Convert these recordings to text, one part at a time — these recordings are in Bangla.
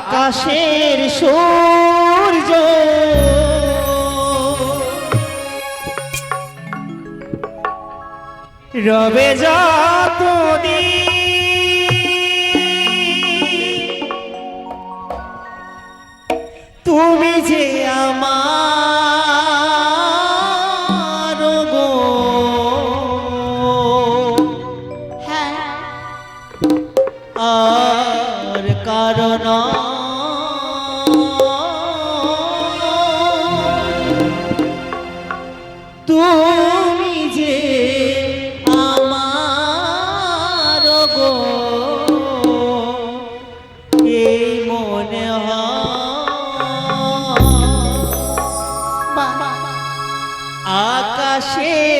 আকাশের সূর্য। রবে যত তুমি যে আমার আকাশের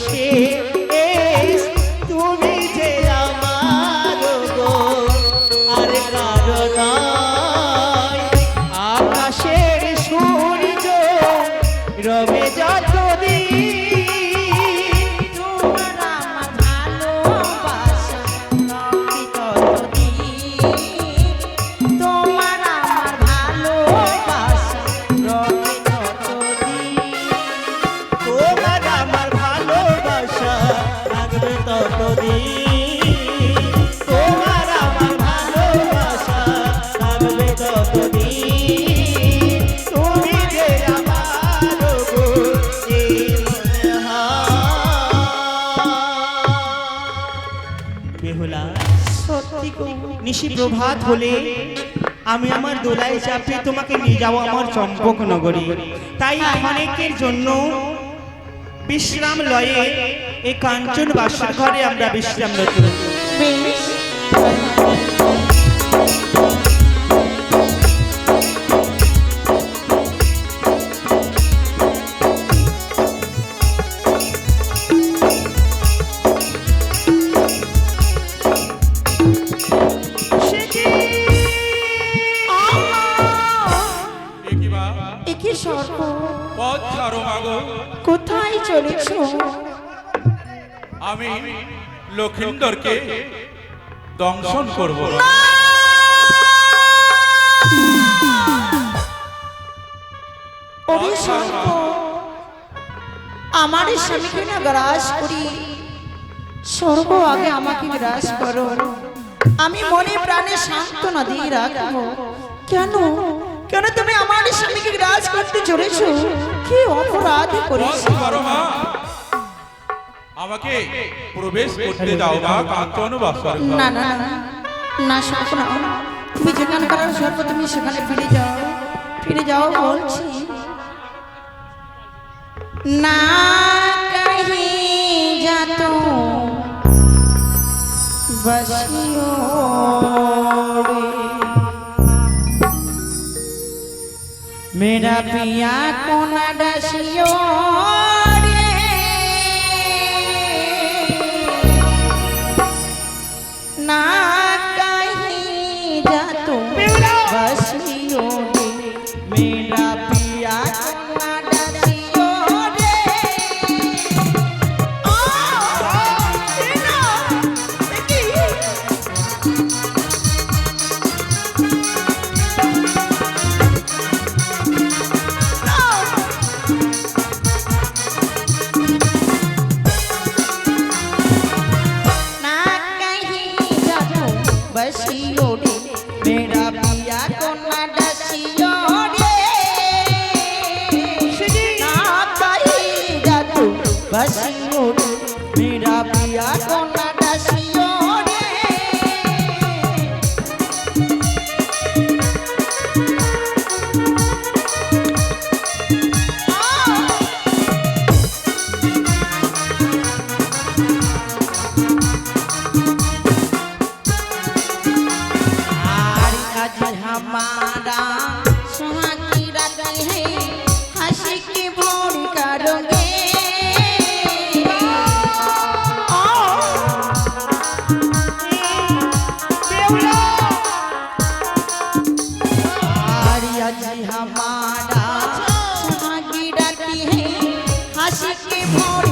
না বেহুলা। নিশি প্রভাত হলে আমি আমার দোলায় চাপে তোমাকে নিয়ে যাব আমার চম্পক নগরী তাই অনেকের জন্য বিশ্রাম লয়ে এই কাঞ্চন বাসর ঘরে আমরা বিশ্রাম নতুন লক্ষিন্দরকে দংশন করব আমার স্বামীকে না গ্রাস করি। সর্ব আগে আমাকে গ্রাস করো। আমি মনে প্রাণে সান্ত্বনা দিয়ে রাখব। কেন? কেন তুমি আমার স্বামীকে গ্রাস করতে চলেছো? কি অপরাধ করেছি আমাকে প্রবেশ করতে দাও মা কাঞ্চন না না না তুমি যেখানে করার সর্ব তুমি সেখানে ফিরে যাও। ফিরে যাও বলছি। না মেরা পিয়া কোনা ডাসিও Yes. I keep on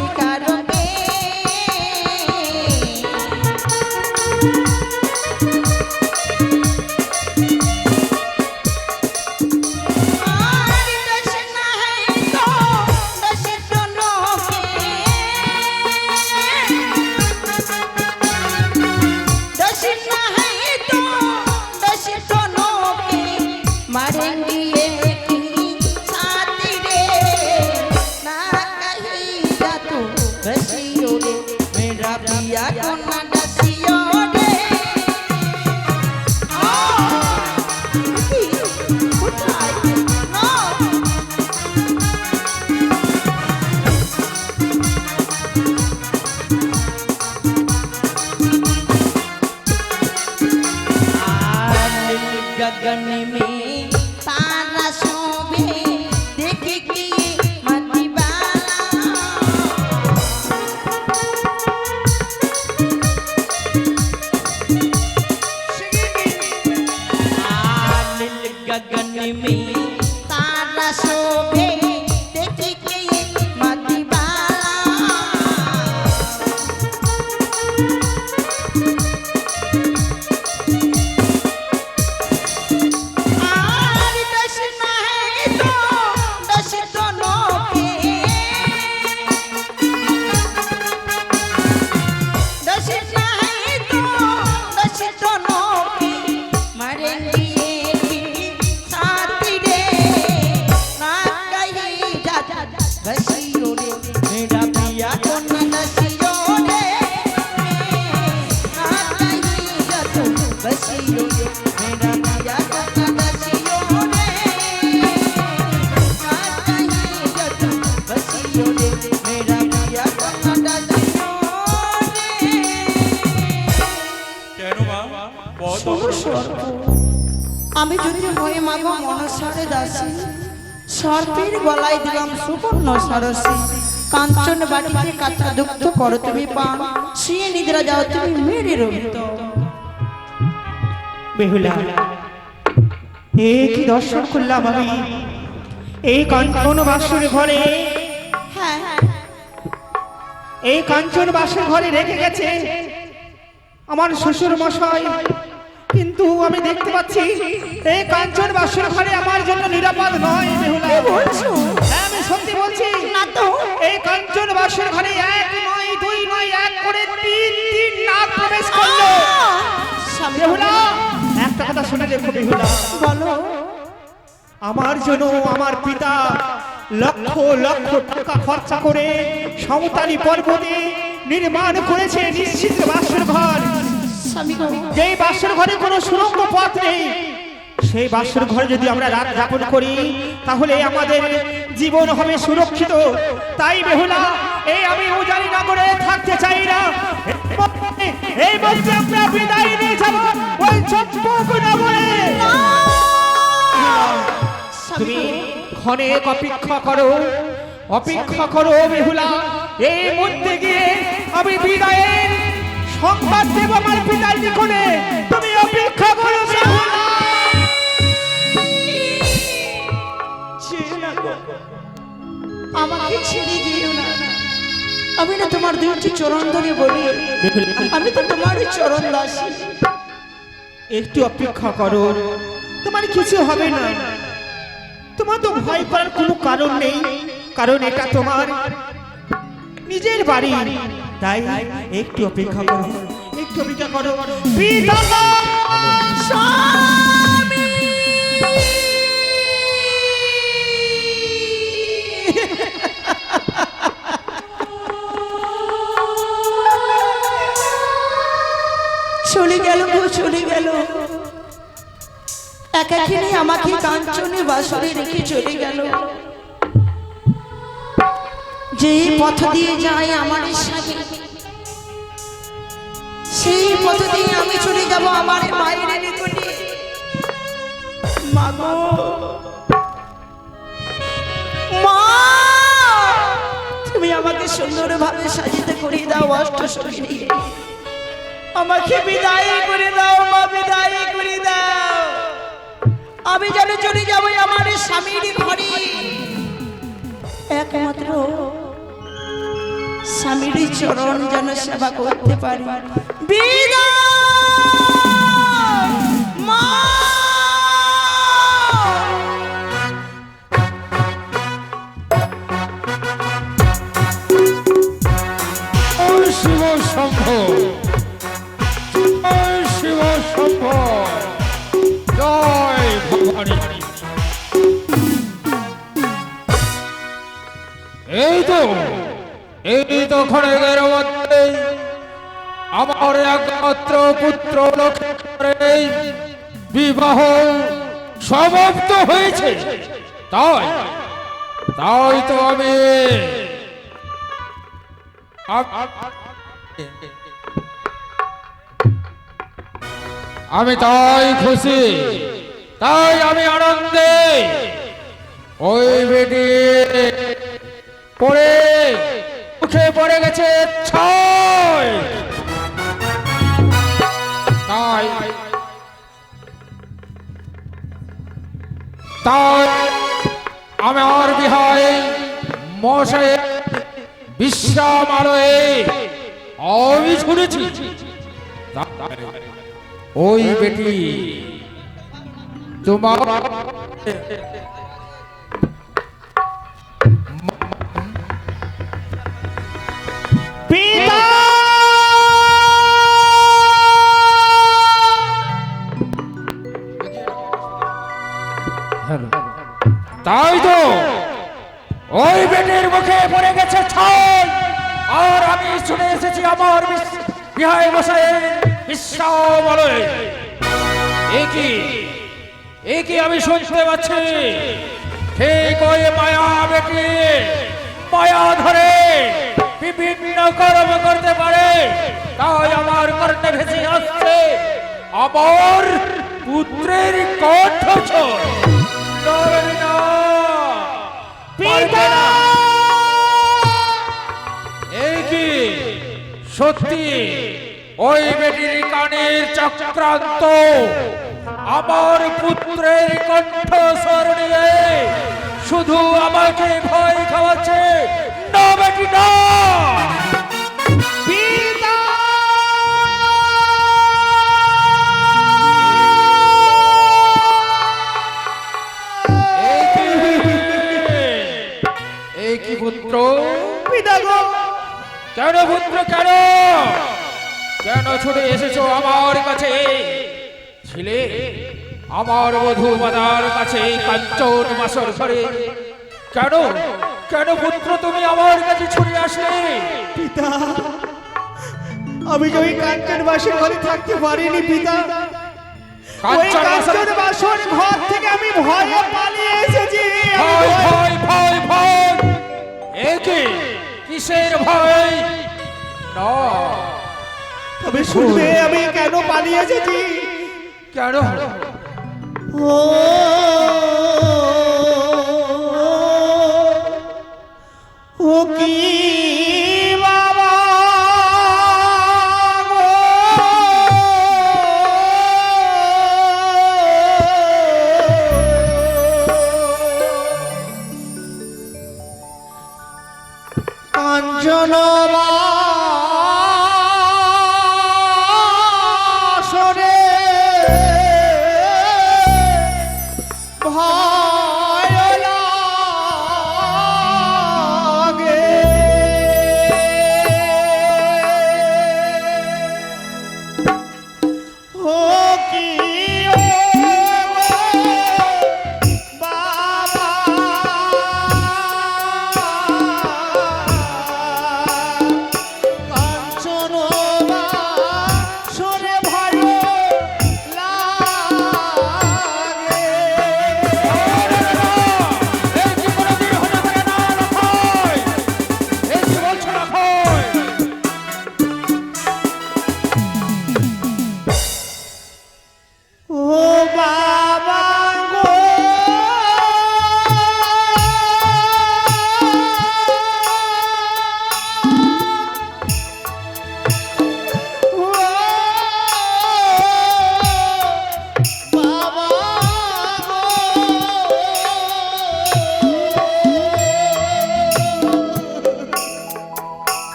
गगन में সরসী কাঞ্চন বাটিতে কাঁচা করো তুমি পান শুয়ে নিদ্রা যাও তুমি মেরে রবিত বেহুলা এ কি দর্শন করলাম আমি? এই কাঞ্চন বাসুর ঘরে হ্যাঁ। এই কাঞ্চন বাসুর ঘরে রেখে গেছে আমার শ্বশুর মশাই। কিন্তু আমি দেখতে পাচ্ছি এই কাঞ্চন বাসুর ঘরে আমার জন্য নিরাপদ নয় বেহুলা। বলছো? সত্যি বলছি না তো। এই কাঞ্চন বাসুর ঘরে এক নয় দুই নয় এক করে তিন তিন নাক প্রবেশ করল। বেহুলা একটা কথা শুনে দেখো বেহুলা। বলো। আমার জন্য আমার পিতা লক্ষ লক্ষ টাকা খরচা করে সমতালি পর্বতে নির্মাণ করেছে নিশ্চিত বাসর ঘর। যেই বাসর ঘরে কোনো সুরঙ্গ পথ নেই সেই বাসর ঘরে যদি আমরা রাত যাপন করি তাহলে আমাদের জীবন হবে সুরক্ষিত তাই বেহুলা এই আমি উজানি নগরে থাকতে চাই না এই মধ্যে আমরা বিদায় নিয়ে যাব ওই নগরে স্বামী তুমি ক্ষণে অপেক্ষা করো অপেক্ষা করো বেহুলা এই মধ্যে গিয়ে আমি বিদায়ের সংবাদ দেব আমার পিতার নিকটে তুমি অপেক্ষা করো বেহুলা আমাকে ছেড়ে দিও না। আমি না তোমার দুইটি চরণ ধরে বলি। আমি তো তোমারই চরণ দাসী। একটু অপেক্ষা করো। তোমার কিছু হবে না। তোমার তো ভয় করার কোনো কারণ নেই। কারণ এটা তোমার নিজের বাড়ি। তাই একটু অপেক্ষা করো। একটু অপেক্ষা করো। গেল গো, চলে গেল। একাকিনী আমাকে কাঞ্চনে বাসরে রেখে চলে গেল। যে পথ দিয়ে যায় আমার সাথে, সেই পথ দিয়ে আমি চলে যাব আমার মায়ের নিকটে। মা গো, মা, তুমি আমাকে সুন্দরভাবে সাজিতে করিয়ে দাও অষ্ট শরীরে আমাকে বিদায় করে দাও, মা, বিদায় করে দাও। আমি যেন চলে যাব আমার স্বামীর ঘরে। একমাত্র স্বামীর চরণ যেন সেবা করতে পারি। মা! জয় শম্ভ জয়। ভবানী এই তো এই তো খড়গের মধ্যে আমার একমাত্র পুত্র লক্ষ্মণের বিবাহ সমাপ্ত হয়েছে। তাই। তাই তো আমি আমি তাই খুশি, তাই আমি আনন্দে ওই বেটি পড়ে, উঠে পড়ে গেছে ছয়। তাই তাই আমার বিহায় মশাই বিশ্রাম আলোয় আমি শুনেছি। ওই বেটি তোমার তাই তো ওই বেটির মুখে পড়ে গেছে ছাই। আর আমি শুনে এসেছি আমার বিহায় বসায় বিশ্রাম আলোয় একই একই আমি শুনতে পাচ্ছি? ঠিক ওই মায়া বেটি মায়া ধরে বিভিন্ন কর্ম করতে পারে, তাই আমার কর্ণে ভেসে আসছে আমার পুত্রের না। এই কি? সত্যি? ওই বেটির কানের চক্রান্ত। আমার পুত্রের কণ্ঠস্বর নিয়ে শুধু আমাকে ভয় খাওয়াচ্ছে। না বেটি না। পুত্র? কেন পুত্র কেন? কেন ছুটে এসেছ আমার কাছে? ছিলে আমার বধূ মাদার কাছে কাঞ্চন বাসর ঘরে। কেন? কেন পুত্র তুমি আমার কাছে ছুটে আসলে? পিতা আমি যে ওই কাঞ্চন বাসের ঘরে থাকতে পারিনি পিতা। কাঞ্চন বাসর- ঘর থেকে আমি ভয়ে পালিয়ে এসেছি। ভয়ে- ভয় ভয় ভয় একে কিসের ভয়? না তবে শুনবে আমি কেন পালিয়ে এসেছি কেন? ও ও কি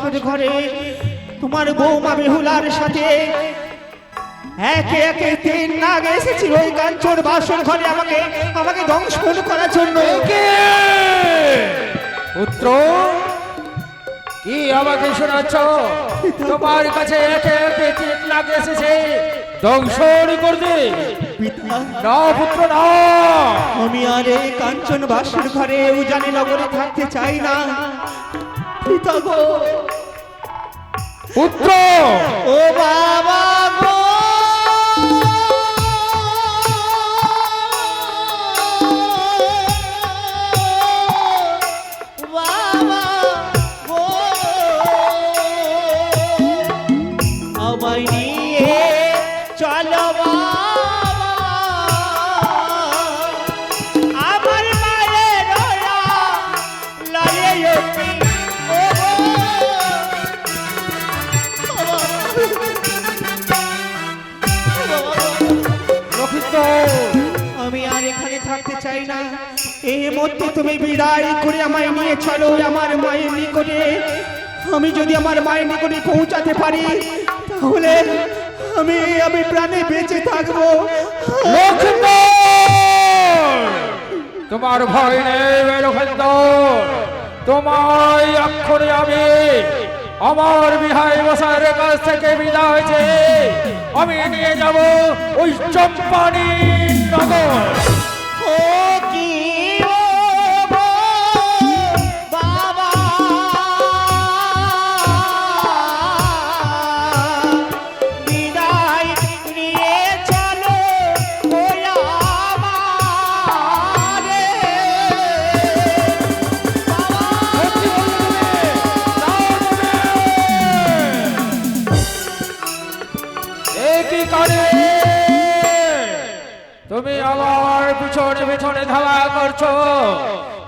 বাসর ঘরে তোমার বৌমা বেহুলার সাথে। একে একে তিন নাগ এসেছিল ওই কাঞ্চন বাসন ঘরে আমাকে আমাকে দংশন করার জন্য। পুত্র কি আমাকে শোনাচ্ছ? তোমার কাছে একে একে তিন লাখ এসেছে দংশন না পুত্র না। আমি আর এই কাঞ্চন বাসন ঘরে উজানি নগরে থাকতে চাই না। পিতা গো পুত্র! ও বাবা! চাই না। এই মধ্যে তুমি বিদায় করে আমায় নিয়ে চলো আমার মায়ের নিকটে। আমি যদি আমার মায়ের নিকটে পৌঁছাতে পারি তাহলে আমি আমি প্রাণে বেঁচে থাকব। তোমার ভয় নেই তোমায় অক্ষরে আমি আমার বিহাই বসার কাছ থেকে বিদায় হয়েছে আমি নিয়ে যাব ওই চম্পানি নগর। ও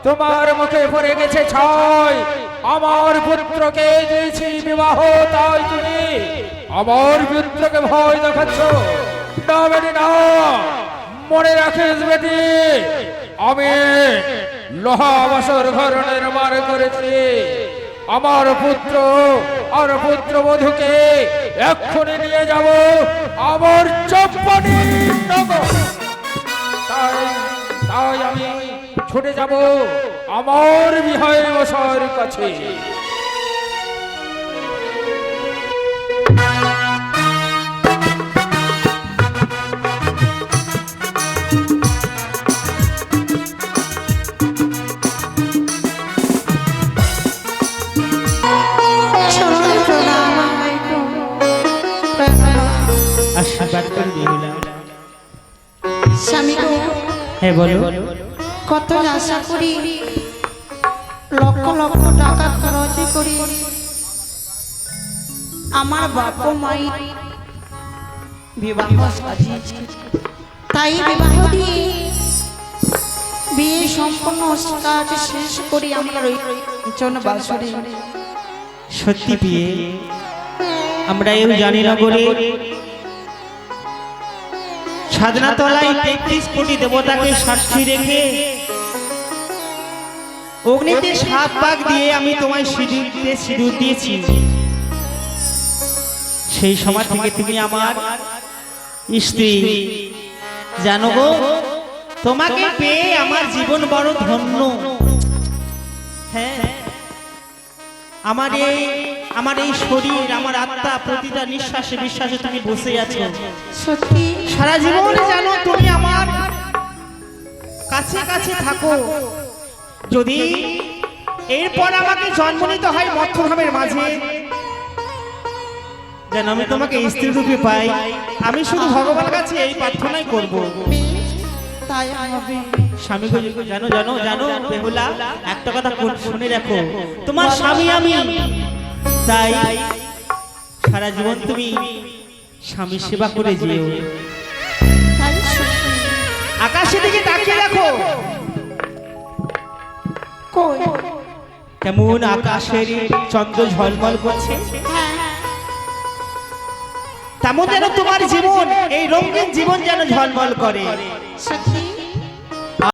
তোমার মুখে পড়ে গেছে ছয়। আমার পুত্রকে দিয়েছি বিবাহ, তাই তুমি আমার পুত্রকে ভয় দেখাচ্ছ। না বেটি না মনে রাখিস বেটি, আমি লোহা বাসর ঘর নির্মাণ করেছি। আমার পুত্র আর পুত্র বধূকে এক্ষুনি নিয়ে যাব। আমার নগর। তাই তাই আমি ছুটে যাব আমার বিহায় বসার কাছে। আশীর্বাদ করে দিলা স্বামী গো হ্যাঁ বলো কত আশা করি, লক্ষ লক্ষ টাকা খরচ করি। আমার বাপ মাই বিবাহ তাই বিবাহ দিয়ে বিয়ে সম্পূর্ণ কাজ শেষ করি আমার জন বাসরে। সত্যি বিয়ে? আমরা এও জানি না বলে। সাধনা তলায় তেত্রিশ কোটি দেবতাকে সাক্ষী রেখে অগ্নিতে সাত পাক দিয়ে আমি তোমায় সিঁদুর দিয়ে সিঁদুর দিয়েছি। সেই সময় থেকে তুমি আমার স্ত্রী। জানো গো তোমাকে পেয়ে আমার জীবন বড় ধন্য। হ্যাঁ আমার এই আমার এই শরীর আমার আত্মা প্রতিটা নিঃশ্বাসে বিশ্বাসে তুমি বসে আছো। সত্যি? সারা জীবন জানো তুমি আমার কাছে কাছে থাকো। যদি এরপর আমাকে জন্ম নিতে হয় মধ্যভাবের মাঝে যেন আমি তোমাকে স্ত্রী রূপে পাই আমি শুধু ভগবান কাছে এই প্রার্থনাই করব। তাই হবে স্বামী জানো জানো জানো বেহুলা একটা কথা শুনে রাখো। তোমার স্বামী আমি। তাই সারা জীবন তুমি স্বামী সেবা করে যেও। আকাশের দিকে তাকিয়ে রাখো কই? কেমন আকাশের চন্দ্র ঝলমল করছে? তেমন যেন তোমার জীবন এই রঙিন জীবন যেন ঝলমল করে। সত্যি